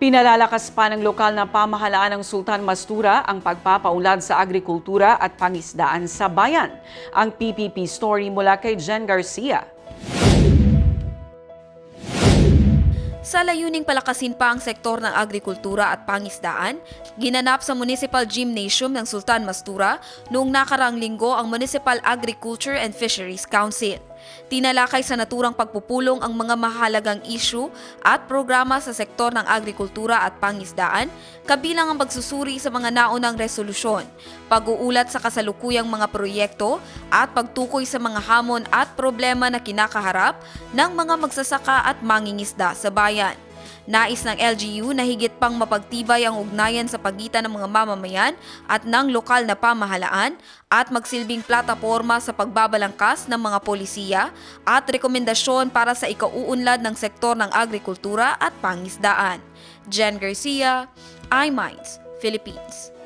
Pinalalakas pa ng lokal na pamahalaan ng Sultan Mastura ang pagpapaunlad sa agrikultura at pangisdaan sa bayan. Ang PPP story mula kay Jen Garcia. Sa layuning palakasin pa ang sektor ng agrikultura at pangisdaan, ginanap sa Municipal Gymnasium ng Sultan Mastura noong nakaraang linggo ang Municipal Agriculture and Fisheries Council. Tinalakay sa naturang pagpupulong ang mga mahalagang issue at programa sa sektor ng agrikultura at pangisdaan, kabilang ang pagsusuri sa mga naunang resolusyon, pag-uulat sa kasalukuyang mga proyekto at pagtukoy sa mga hamon at problema na kinakaharap ng mga magsasaka at mangingisda sa bayan. Nais ng LGU na higit pang mapagtibay ang ugnayan sa pagitan ng mga mamamayan at ng lokal na pamahalaan at magsilbing plataporma sa pagbabalangkas ng mga polisiya at rekomendasyon para sa ikauunlad ng sektor ng agrikultura at pangisdaan. Jen Garcia, iMinds, Philippines.